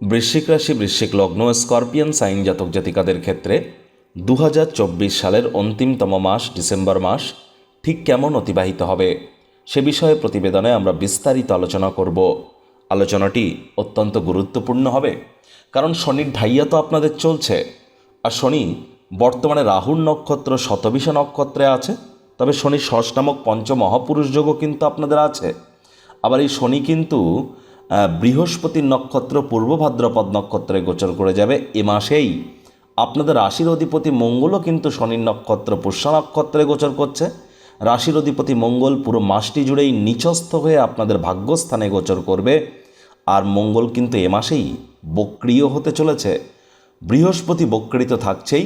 বৃশ্চিক রাশি, বৃশ্চিক লগ্ন, স্করপিয়ান, সাইন জাতক জাতিকাদের ক্ষেত্রে দু হাজার চব্বিশ সালের অন্তিমতম মাস, ডিসেম্বর মাস ঠিক কেমন অতিবাহিত হবে? সে বিষয়ে প্রতিবেদনে আমরা বিস্তারিত আলোচনা করব। আলোচনাটি অত্যন্ত গুরুত্বপূর্ণ হবে, কারণ শনির ঢাইয়া তো আপনাদের চলছে। আর শনি বর্তমানে রাহুর নক্ষত্র শতবিশা নক্ষত্রে আছে, তবে শনি ষষ্ঠ নামক পঞ্চমহাপুরুষ যোগও কিন্তু আপনাদের আছে। আবার এই শনি কিন্তু বৃহস্পতির নক্ষত্র, পূর্ব ভাদ্রপদ নক্ষত্রে গোচর করে যাবে এ মাসেই। আপনাদের রাশির অধিপতি মঙ্গলও কিন্তু শনির নক্ষত্র, পুষ্যা নক্ষত্রে গোচর করছে। রাশির অধিপতি মঙ্গল পুরো মাসটি জুড়েই নিচস্থ হয়ে আপনাদের ভাগ্যস্থানে গোচর করবে। আর মঙ্গল কিন্তু এ মাসেই বক্রিয় হতে চলেছে। বৃহস্পতি বক্রিত থাকছেই।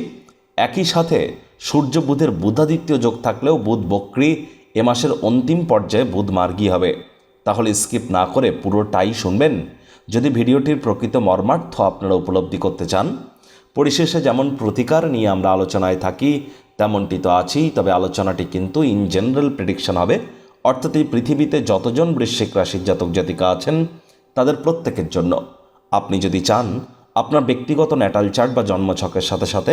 একই সাথে সূর্য বুধের বুধাদিত্য যোগ থাকলেও বুধ বক্রি এ মাসের অন্তিম পর্যায়ে বুধ মার্গী হবে। তাহলে স্কিপ না করে পুরোটাই শুনবেন। যদি ভিডিওটির প্রকৃত মর্মার্থ আপনারা উপলব্ধি করতে চান, পরিশেষে যেমন প্রতিকার নিয়ে আমরা আলোচনায় থাকি, তেমনটি তো আছেই, তবে আলোচনাটি কিন্তু ইন জেনারেল প্রেডিকশন হবে। অর্থাৎ এই পৃথিবীতে যতজন বৃশ্চিক রাশির জাতক জাতিকা আছেন, তাদের প্রত্যেকের জন্য। আপনি যদি চান, আপনার ব্যক্তিগত ন্যাটাল চার্ট বা জন্মছকের সাথে সাথে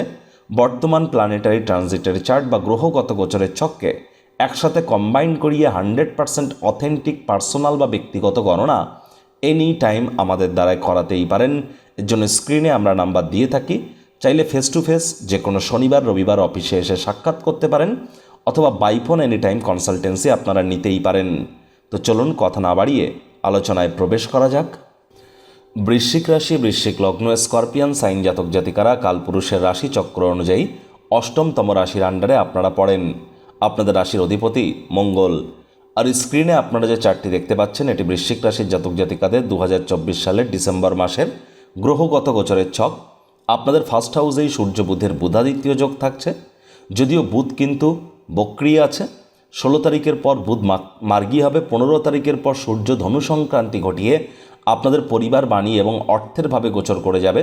বর্তমান প্ল্যানেটারি ট্রানজিটারি চার্ট বা গ্রহগত গোচরের ছককে একসাথে কম্বাইন করিয়ে হান্ড্রেড পার্সেন্ট অথেন্টিক পার্সোনাল বা ব্যক্তিগত গণনা এনি টাইম আমাদের দ্বারায় করাতেই পারেন। এর জন্য স্ক্রিনে আমরা নাম্বার দিয়ে থাকি। চাইলে ফেস টু ফেস যে কোনো শনিবার, রবিবার অফিসে এসে সাক্ষাৎ করতে পারেন অথবা বাইফোন এনি টাইম কনসালটেন্সি আপনারা নিতেই পারেন। তো চলুন কথা না বাড়িয়ে আলোচনায় প্রবেশ করা যাক। বৃশ্চিক রাশি, বৃশ্চিক লগ্ন, স্করপিয়ান সাইন জাতক জাতিকারা, কালপুরুষের রাশি চক্র অনুযায়ী অষ্টমতম রাশির আন্ডারে আপনারা পড়েন। আপনাদের রাশির অধিপতি মঙ্গল। আর স্ক্রিনে আপনারা যে চারটি দেখতে পাচ্ছেন, এটি বৃশ্চিক রাশির জাতক জাতিকাদের দু হাজার চব্বিশ সালের ডিসেম্বর মাসের গ্রহগত গোচরের ছক। আপনাদের ফার্স্ট হাউসেই সূর্য বুধের বুধাদিত্য যোগ থাকছে। যদিও বুধ কিন্তু বক্রিয় আছে। ষোলো তারিখের পর বুধ মার্গী হবে। পনেরো তারিখের পর সূর্য ধনু সংক্রান্তি ঘটিয়ে আপনাদের পরিবার, বাণী এবং অর্থের ভাবে গোচর করে যাবে।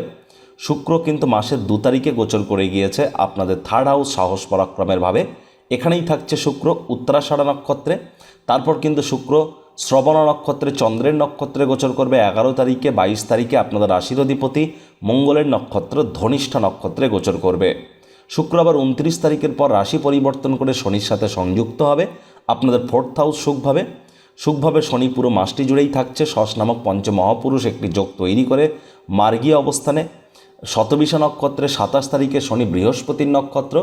শুক্র কিন্তু মাসের দু তারিখে গোচর করে গিয়েছে। আপনাদের থার্ড হাউস সাহস পরাক্রমের ভাবে এখানেই থাকছে শুক্র, উত্তরাষাঢ়া নক্ষত্রে। তারপর কিন্তু শুক্র, শ্রবণ নক্ষত্রে, চন্দ্রের নক্ষত্রে গোচর করবে এগারো তারিখে, বাইশ তারিখে আপনাদের রাশির অধিপতি মঙ্গলের নক্ষত্র, ধনিষ্ঠা নক্ষত্রে গোচর করবে। শুক্র আবার উনত্রিশ তারিখের পর রাশি পরিবর্তন করে শনির সাথে সংযুক্ত হবে। আপনাদের ফোর্থ হাউস সুখভাবে সুখভাবে শনি পুরো মাসটি জুড়েই থাকছে। শশ নামক পঞ্চমহাপুরুষ একটি যোগ তৈরি করে মার্গীয় অবস্থানে। শতবিশা নক্ষত্রে সাতাশ তারিখে শনি বৃহস্পতির নক্ষত্র।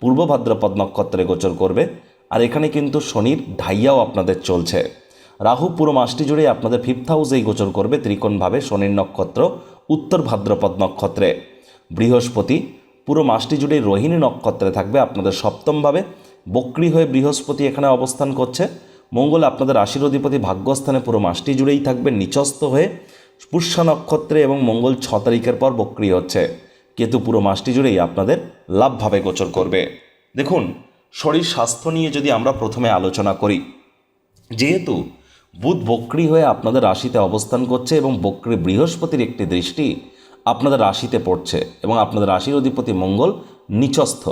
পূর্ব ভাদ্রপদ নক্ষত্রে গোচর করবে। আর এখানে কিন্তু শনির ঢাইয়াও আপনাদের চলছে। রাহু পুরো মাসটি জুড়ে আপনাদের ফিফথ হাউসেই গোচর করবে ত্রিকোণভাবে শনির নক্ষত্র, উত্তর ভাদ্রপদ নক্ষত্রে। বৃহস্পতি পুরো মাসটি জুড়ে রোহিণী নক্ষত্রে থাকবে আপনাদের সপ্তমভাবে। বক্রি হয়ে বৃহস্পতি এখানে অবস্থান করছে। মঙ্গল আপনাদের রাশির অধিপতি ভাগ্যস্থানে পুরো মাসটি জুড়েই থাকবে। নিচস্থ হয়ে পুষ্যা নক্ষত্রে এবং মঙ্গল ছ তারিখের পর বক্রি হচ্ছে। কেতু পুরো মাসটি জুড়েই আপনাদের লাভভাবে গোচর করবে। দেখুন, শরীর স্বাস্থ্য নিয়ে যদি আমরা প্রথমে আলোচনা করি, যেহেতু বুধ বক্রি হয়ে আপনাদের রাশিতে অবস্থান করছে এবং বক্রি বৃহস্পতির একটি দৃষ্টি আপনাদের রাশিতে পড়ছে এবং আপনাদের রাশির অধিপতি মঙ্গল নিচস্থ।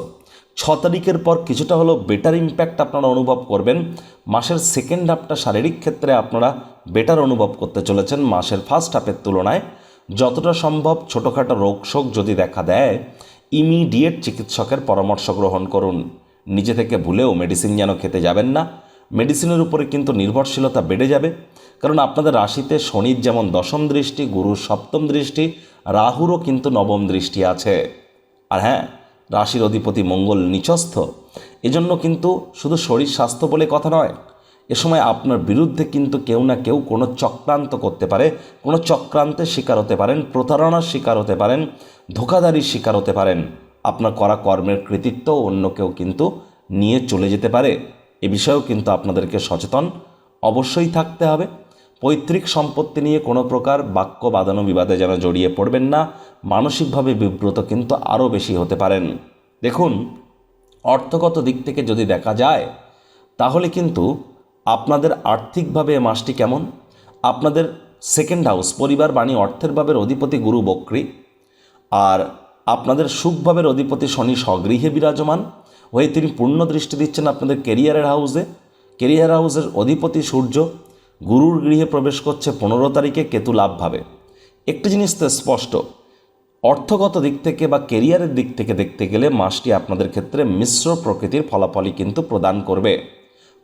ছ তারিখের পর কিছুটা হলেও বেটার ইম্প্যাক্ট আপনারা অনুভব করবেন। মাসের সেকেন্ড হাফটা শারীরিক ক্ষেত্রে আপনারা বেটার অনুভব করতে চলেছেন। মাসের ফার্স্ট হাফের তুলনায় যতটা সম্ভব ছোটোখাটো রোগ শোক যদি দেখা দেয় ইমিডিয়েট চিকিৎসকের পরামর্শ গ্রহণ করুন। নিজে থেকে ভুলেও মেডিসিন যেন খেতে যাবেন না। মেডিসিনের উপরে কিন্তু নির্ভরশীলতা বেড়ে যাবে। কারণ আপনাদের রাশিতে শনির যেমন দশম দৃষ্টি, গুরুর সপ্তম দৃষ্টি, রাহুরও কিন্তু নবম দৃষ্টি আছে। আর হ্যাঁ রাশির অধিপতি মঙ্গল নিচস্থ। এজন্য কিন্তু শুধু শরীর স্বাস্থ্য বলে কথা নয় এ সময় আপনার বিরুদ্ধে কিন্তু কেউ না কেউ কোনো চক্রান্ত করতে পারে, কোনো চক্রান্তের শিকার হতে পারেন, প্রতারণার শিকার হতে পারেন ধোকাধারির শিকার হতে পারেন। আপনার করা কর্মের কৃতিত্ব অন্য কেউ কিন্তু নিয়ে চলে যেতে পারে। এ বিষয়েও কিন্তু আপনাদেরকে সচেতন অবশ্যই থাকতে হবে। পৈতৃক সম্পত্তি নিয়ে কোনো প্রকার বাক্য, বাদানো, বিবাদে যেন জড়িয়ে পড়বেন না। মানসিকভাবে বিব্রত কিন্তু আরও বেশি হতে পারেন। দেখুন, অর্থগত দিক থেকে যদি দেখা যায়, তাহলে কিন্তু আপনাদের আর্থিকভাবে এ মাসটি কেমন? আপনাদের সেকেন্ড হাউস পরিবার, বাণী, অর্থের ভাবের অধিপতি গুরু বক্রী। আর আপনাদের সুখভাবের অধিপতি শনি স্বগৃহে বিরাজমান। হয়ে তিনি পূর্ণ দৃষ্টি দিচ্ছেন আপনাদের কেরিয়ারের হাউসে কেরিয়ার হাউসের অধিপতি সূর্য গুরুর গৃহে প্রবেশ করছে পনেরো তারিখে কেতু লাভভাবে একটি জিনিস তো স্পষ্ট, অর্থগত দিক থেকে বা কেরিয়ারের দিক থেকে দেখতে গেলে মাসটি আপনাদের ক্ষেত্রে মিশ্র প্রকৃতির ফলাফলই কিন্তু প্রদান করবে।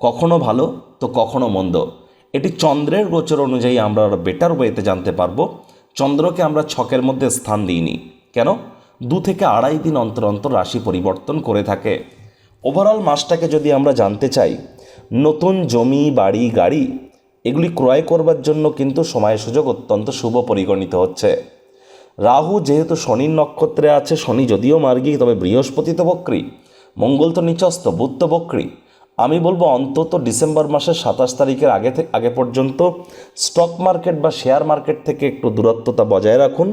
কখনো ভালো তো কখনো মন্দ। এটি চন্দ্রের গোচর অনুযায়ী আমরা বেটার ওয়েতে জানতে পারব। চন্দ্রকে আমরা ছকের মধ্যে স্থান দিইনি। কেন? দু থেকে আড়াই দিন অন্তর অন্তর রাশি পরিবর্তন করে থাকে। ওভারঅল মাসটাকে যদি আমরা জানতে চাই, নতুন জমি, বাড়ি, গাড়ি, এগুলি ক্রয় করবার জন্য কিন্তু সময় সুযোগ অত্যন্ত শুভ পরিগণিত হচ্ছে। রাহু যেহেতু শনির নক্ষত্রে আছে, শনি যদিও মার্গী, তবে বৃহস্পতি তো বক্রী, মঙ্গল তো নিচস্ত বুধ তো বক্রী আমি বলব অন্তত ডিসেম্বর মাসের সাতাশ তারিখের আগে থেকে আগে পর্যন্ত স্টক মার্কেট বা শেয়ার মার্কেট থেকে একটু দূরত্বতা বজায় রাখুন।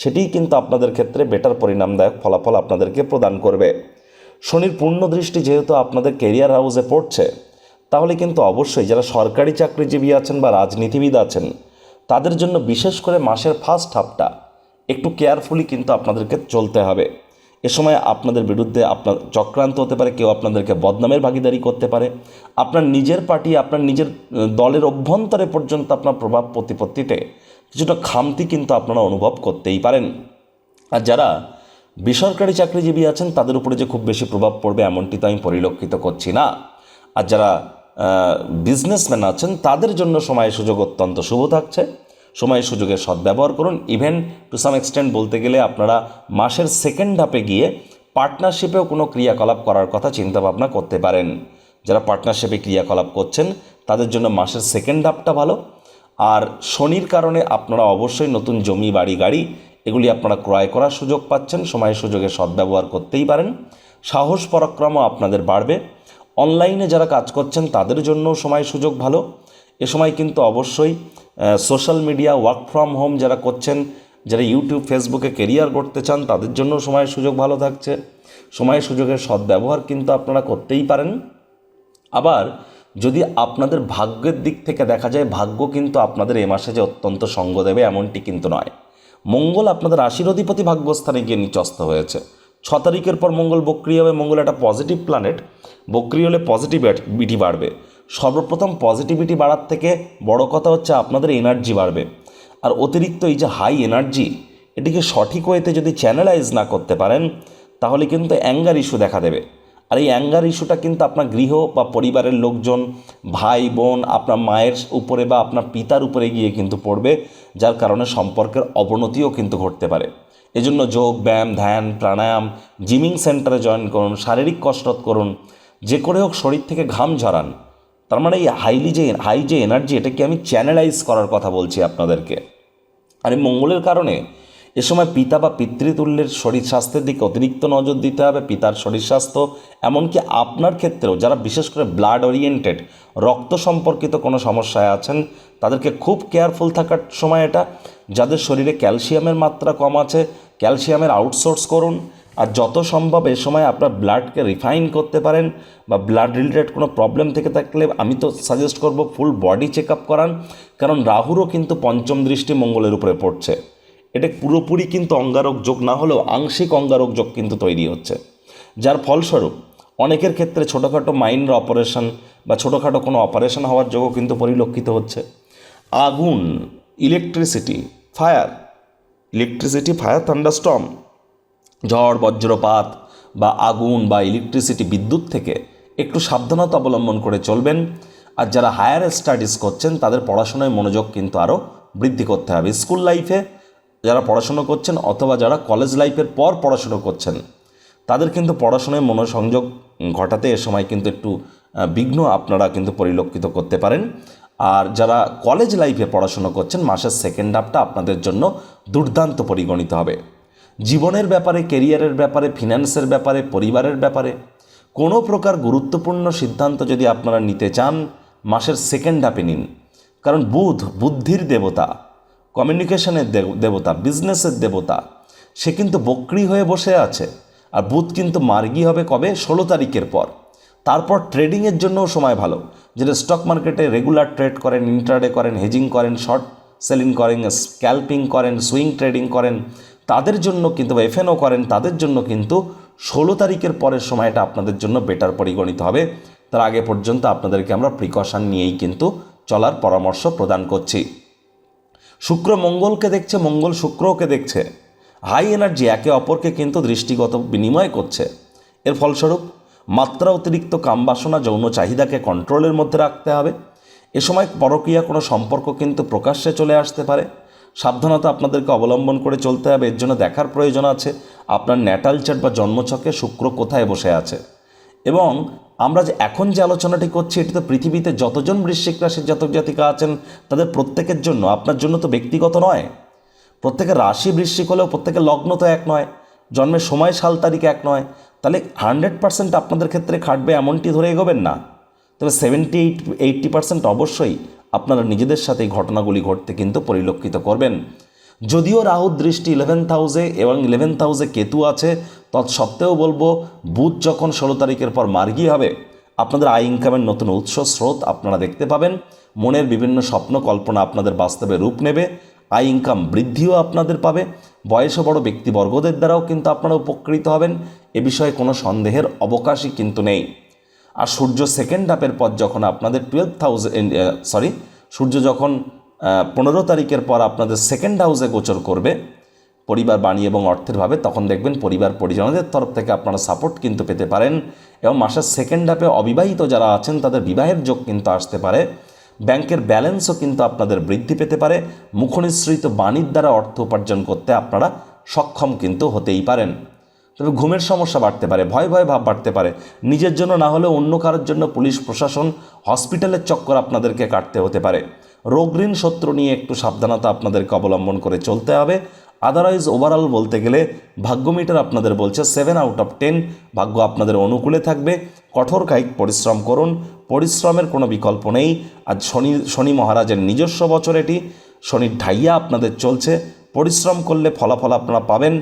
সেটিই কিন্তু আপনাদের ক্ষেত্রে বেটার পরিণামদায়ক ফলাফল আপনাদেরকে প্রদান করবে। শনির পূর্ণ দৃষ্টি যেহেতু আপনাদের কেরিয়ার হাউসে পড়ছে, তাহলে কিন্তু অবশ্যই যারা সরকারি চাকরিজীবী আছেন বা রাজনীতিবিদ আছেন, তাদের জন্য বিশেষ করে মাসের ফার্স্ট হাফটা একটু কেয়ারফুলি কিন্তু আপনাদেরকে চলতে হবে। এ সময় আপনাদের বিরুদ্ধে আপনার চক্রান্ত হতে পারে, কেউ আপনাদেরকে বদনামের ভাগিদারি করতে পারে। আপনার নিজের পার্টি, আপনার নিজের দলের অভ্যন্তরে পর্যন্ত আপনার প্রভাব প্রতিপত্তিতে কিছুটা খামতি কিন্তু আপনারা অনুভব করতেই পারেন। আর যারা বেসরকারি চাকরিজীবী আছেন, তাদের উপরে যে খুব বেশি প্রভাব পড়বে এমনটি তো আমি পরিলক্ষিত করছি না। আর যারা বিজনেসম্যান আছেন, তাদের জন্য সময় সুযোগ অত্যন্ত শুভ থাকছে। সময় সুযোগের সদ্ব্যবহার করুন। ইভেন টু সাম এক্সটেন্ট বলতে গেলে আপনারা মাসের সেকেন্ড ধাপে গিয়ে পার্টনারশিপেও কোনো ক্রিয়াকলাপ করার কথা চিন্তাভাবনা করতে পারেন। যারা পার্টনারশিপে ক্রিয়াকলাপ করছেন, তাদের জন্য মাসের সেকেন্ড ধাপটা ভালো। আর শনির কারণে আপনারা অবশ্যই নতুন জমি, বাড়ি, গাড়ি এগুলি আপনারা ক্রয় করার সুযোগ পাচ্ছেন সময় সুযোগের সদ্ব্যবহার করতেই পারেন। সাহস পরাক্রমও আপনাদের বাড়বে। অনলাইনে যারা কাজ করছেন, তাদের জন্য সময় সুযোগ ভালো। এ সময় কিন্তু অবশ্যই social media work from home যারা করছেন, যারা ইউটিউব ফেসবুকে কেরিয়ার করতে চান, তাদের জন্য সময়ের সুযোগ ভালো থাকছে। সময়ের সুযোগের সদ্ব্যবহার কিন্তু আপনারা করতেই পারেন। আবার যদি আপনাদের ভাগ্যের দিক থেকে দেখা যায়, ভাগ্য কিন্তু আপনাদের এ মাসে যে অত্যন্ত সঙ্গ দেবে, এমনটি কিন্তু নয়। মঙ্গল আপনাদের রাশির অধিপতি ভাগ্যস্থানে গিয়ে নিচস্ত হয়েছে। ছ তারিখের পর মঙ্গল বক্রি হবে, মঙ্গল একটা পজিটিভ প্ল্যানেট বক্রি হলে পজিটিভ বিটি বাড়বে। সর্বপ্রথম পজিটিভিটি বাড়ার থেকে বড় কথা হচ্ছে আপনাদের এনার্জি বাড়বে। আর অতিরিক্ত এই যে হাই এনার্জি এটিকে সঠিক ওয়েতে যদি চ্যানেলাইজ না করতে পারেন, তাহলে কিন্তু অ্যাঙ্গার ইস্যু দেখা দেবে। আর এই অ্যাঙ্গার ইস্যুটা কিন্তু আপনার গৃহ বা পরিবারের লোকজন, ভাই, বোন, আপনার মায়ের উপরে বা আপনার পিতার উপরে গিয়ে কিন্তু পড়বে, যার কারণে সম্পর্কের অবনতিও কিন্তু ঘটতে পারে। এজন্য যোগ, ব্যায়াম, ধ্যান, প্রাণায়াম জিমিং সেন্টারে জয়েন করুন, শারীরিক কসরত করুন, যে করে হোক শরীর থেকে ঘাম ঝরান। তার মানে এই হাইলি যে হাই যে এনার্জি এটাকে আমি চ্যানেলাইজ করার কথা বলছি আপনাদেরকে। আর এই মঙ্গলের কারণে এ সময় পিতা বা পিতৃতুল্যের শরীর স্বাস্থ্যের দিকে অতিরিক্ত নজর দিতে হবে, পিতার শরীর স্বাস্থ্য, এমনকি আপনার ক্ষেত্রেও যারা বিশেষ করে ব্লাড ওরিয়েন্টেড রক্ত সম্পর্কিত কোনো সমস্যায় আছেন, তাদেরকে খুব কেয়ারফুল থাকার সময় এটা, যাদের শরীরে ক্যালসিয়ামের মাত্রা কম আছে ক্যালসিয়ামের আউটসোর্স করুন আর যত সম্ভব এ সময় আপনার ব্লাডকে রিফাইন করতে পারেন বা ব্লাড রিলেটেড কোনো প্রবলেম থেকে থাকলে আমি তো সাজেস্ট করব ফুল বডি চেক আপ করান। কারণ রাহুরও কিন্তু পঞ্চম দৃষ্টি মঙ্গলের উপরে পড়ছে। এটা পুরোপুরি কিন্তু অঙ্গারক যোগ না হলেও আংশিক অঙ্গারক যোগ কিন্তু তৈরি হচ্ছে। যার ফলস্বরূপ অনেকের ক্ষেত্রে ছোটোখাটো মাইন্ড অপারেশন বা ছোটোখাটো কোনো অপারেশন হওয়ার যোগও কিন্তু পরিলক্ষিত হচ্ছে। আগুন electricity fire electricity fire thunderstorm ঝড়, বজ্রপাত বা আগুন বা ইলেকট্রিসিটি বিদ্যুৎ থেকে একটু সাবধানতা অবলম্বন করে চলবেন। আর যারা হায়ার স্টাডিজ করছেন, তাদের পড়াশোনায় মনোযোগ কিন্তু আরও বৃদ্ধি করতে হবে। স্কুল লাইফে যারা পড়াশুনো করছেন অথবা যারা কলেজ লাইফের পর পড়াশুনো করছেন, তাদের কিন্তু পড়াশোনায় মনোসংযোগ ঘটাতে এ সময় কিন্তু একটু বিঘ্ন আপনারা কিন্তু পরিলক্ষিত করতে পারেন। আর যারা কলেজ লাইফে পড়াশুনো করছেন, মাসের সেকেন্ড হাফটা আপনাদের জন্য দুর্দান্ত পরিগণিত হবে। জীবনের ব্যাপারে কেরিয়ারের ব্যাপারে ফিনান্সের ব্যাপারে, পরিবারের ব্যাপারে, কোনো প্রকার গুরুত্বপূর্ণ সিদ্ধান্ত যদি আপনারা নিতে চান, মাসের সেকেন্ড হাফে নিন। কারণ বুধ বুদ্ধির দেবতা কমিউনিকেশনের দেব- দেবতা বিজনেসের দেবতা, সে কিন্তু বক্রি হয়ে বসে আছে। আর বুধ কিন্তু মার্গী হবে কবে? ষোলো তারিখের পর। তারপর ট্রেডিংয়ের জন্যও সময় ভালো। যেটা স্টক মার্কেটে রেগুলার ট্রেড করেন ইন্টারডে করেন হেজিং করেন শর্ট সেলিং করেন স্ক্যাল্পিং করেন সুইং ট্রেডিং করেন তাদের জন্য কিন্তু বা এফএনও করেন, তাদের জন্য কিন্তু ষোলো তারিখের পরের সময়টা আপনাদের জন্য বেটার পরিগণিত হবে। তার আগে পর্যন্ত আপনাদেরকে আমরা প্রিকশন নিয়েই কিন্তু চলার পরামর্শ প্রদান করছি। শুক্র মঙ্গলকে দেখছে, মঙ্গল শুক্রকে দেখছে। হাই এনার্জি একে অপরকে কিন্তু দৃষ্টিগত বিনিময় করছে। এর ফলস্বরূপ, মাত্রা অতিরিক্ত কামবাসনা যৌন চাহিদাকে কন্ট্রোলের মধ্যে রাখতে হবে। এ সময় পরকীয়া কোনো সম্পর্ক কিন্তু প্রকাশ্যে চলে আসতে পারে। সাবধানতা আপনাদেরকে অবলম্বন করে চলতে হবে, এর জন্য দেখার প্রয়োজন আছে, আপনার ন্যাটাল চার্ট বা জন্মছকে শুক্র কোথায় বসে আছে। এবং আমরা যে এখন যে আলোচনাটি করছি, এটি তো পৃথিবীতে যতজন বৃশ্চিক রাশির জাতক জাতিকা আছেন, তাদের প্রত্যেকের জন্য, আপনার জন্য তো ব্যক্তিগত নয়। প্রত্যেকের রাশি বৃশ্চিক হলেও প্রত্যেকের লগ্ন তো এক নয়, জন্মের সময় সাল তারিখ এক নয়, তাহলে হান্ড্রেড পার্সেন্ট আপনাদের ক্ষেত্রে খাটবে এমনটি ধরে এগোবেন না। তবে সেভেন্টি এইট এইট্টি পার্সেন্ট অবশ্যই আপনারা নিজেদের সাথে ঘটনাগুলি ঘটতে কিন্তু পরিলক্ষিত করবেন। যদিও রাহুর দৃষ্টি ইলেভেন্থ হাউসে এবং ইলেভেন্থ হাউসে কেতু আছে, তৎসত্ত্বেও বলব, বুধ যখন ষোলো তারিখের পর মার্গী হবে, আপনাদের আয় ইনকামের নতুন উৎস, স্রোত আপনারা দেখতে পাবেন। মনের বিভিন্ন স্বপ্ন কল্পনা আপনাদের বাস্তবে রূপ নেবে, আয় ইনকাম বৃদ্ধিও আপনাদের পাবে। বয়সে বড় ব্যক্তিবর্গদের দ্বারাও কিন্তু আপনারা উপকৃত হবেন। এ বিষয়ে কোনো সন্দেহের অবকাশই কিন্তু নেই। আর সূর্য সেকেন্ড হাফের পর যখন আপনাদের টুয়েলভ থাউজেন্ড সরি সূর্য যখন পনেরো তারিখের পর আপনাদের সেকেন্ড হাউসে গোচর করবে পরিবার, বাণী এবং অর্থের ভাবে, তখন দেখবেন পরিবার, পরিজনদের তরফ থেকে আপনারা সাপোর্ট কিন্তু পেতে পারেন এবং মাসের সেকেন্ড হাফে অবিবাহিত যারা আছেন, তাদের বিবাহের যোগ কিন্তু আসতে পারে। ব্যাংকের ব্যালেন্সও কিন্তু আপনাদের বৃদ্ধি পেতে পারে। মুখনিসৃত বাণীর দ্বারা অর্থ উপার্জন করতে আপনারা সক্ষম কিন্তু হতেই পারেন। তবে ঘুমের সমস্যা বাড়তে পারে, ভয় ভয় ভাব বাড়তে পারে। নিজের জন্য না হলেও অন্য কারোর জন্য পুলিশ, প্রশাসন, হসপিটালের চক্কর আপনাদেরকে কাটতে হতে পারে। রোগঋণ শত্রু নিয়ে একটু সাবধানতা আপনাদেরকে অবলম্বন করে চলতে হবে। আদারওয়াইজ ওভারঅল বলতে গেলে ভাগ্য মিটার আপনাদের বলছে সেভেন আউট অফ টেন ভাগ্য আপনাদের অনুকূলে থাকবে। কঠোর কায়িক পরিশ্রম করুন, পরিশ্রমের কোনো বিকল্প নেই। আজ শনি শনি মহারাজের নিজস্ব বছর এটি, শনির ঢাইয়া আপনাদের চলছে। পরিশ্রম করলে ফলাফল আপনারা পাবেন।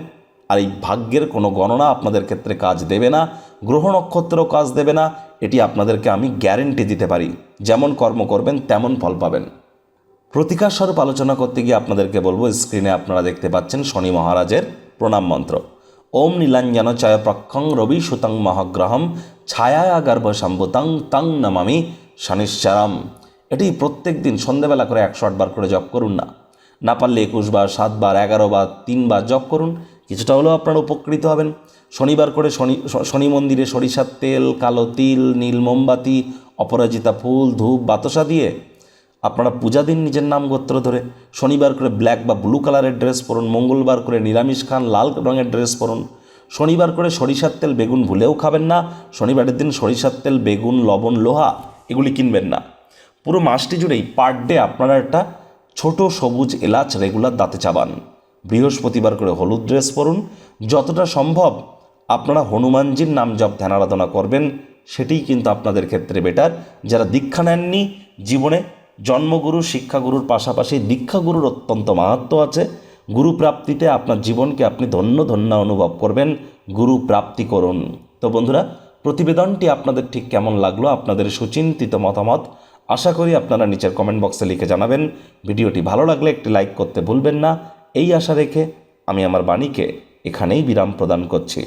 আর এই ভাগ্যের কোনো গণনা আপনাদের ক্ষেত্রে কাজ দেবে না, গ্রহ নক্ষত্রও কাজ দেবে না, এটি আপনাদেরকে আমি গ্যারেন্টি দিতে পারি। যেমন কর্ম করবেন, তেমন ফল পাবেন। প্রতিকার স্বরূপ আলোচনা করতে গিয়ে আপনাদেরকে বলব, স্ক্রিনে আপনারা দেখতে পাচ্ছেন শনি মহারাজের প্রণাম মন্ত্র। ওম নীলাঞ্জন চয় প্রক্ষং রবি সুতং মহাগ্রহম ছায়া গর্ভ সম্ভুতং তং নমামি শনিশ্চরম। এটি প্রত্যেক দিন সন্ধেবেলা করে একশো আটবার করে জপ করুন না। না পারলে একুশ বার সাতবার এগারো বার তিনবার জপ করুন। কিছুটা হলেও আপনারা উপকৃত হবেন। শনিবার করে শনি শনি মন্দিরে সরিষার তেল, কালো তিল, নীল মোমবাতি, অপরাজিতা ফুল, ধূপ, বাতাসা দিয়ে আপনারা পূজা দিন নিজের নাম গোত্র ধরে। শনিবার করে ব্ল্যাক বা ব্লু কালারের ড্রেস পরুন, মঙ্গলবার করে নিরামিষ খান, লাল রঙের ড্রেস পরুন। শনিবার করে সরিষার তেল, বেগুন ভুলেও খাবেন না। শনিবারের দিন সরিষার তেল, বেগুন, লবণ, লোহা এগুলি কিনবেন না। পুরো মাসটি জুড়েই পার ডে আপনারা একটা ছোট সবুজ এলাচ রেগুলার দাঁতে চাবান। বৃহস্পতিবার করে হলুদ ড্রেস পরুন। যতটা সম্ভব আপনারা হনুমানজির নাম জপ, ধ্যান আরাধনা করবেন, সেটিই কিন্তু আপনাদের ক্ষেত্রে বেটার যারা দীক্ষা নেননি, জীবনে জন্মগুরু, শিক্ষাগুরুর পাশাপাশি দীক্ষাগুরুর অত্যন্ত মাহাত্ম আছে। গুরু প্রাপ্তিতে আপনার জীবনকে আপনি ধন্য ধন্য অনুভব করবেন। গুরু প্রাপ্তি করুন। তো বন্ধুরা, প্রতিবেদনটি আপনাদের ঠিক কেমন লাগল, আপনাদের সুচিন্তিত মতামত, আশা করি আপনারা নিচের কমেন্ট বক্সে লিখে জানাবেন। ভিডিওটি ভালো লাগলে একটি লাইক করতে ভুলবেন না। এই আশা রেখে আমি আমার বাণীকে এখানেই বিরাম প্রদান করছি।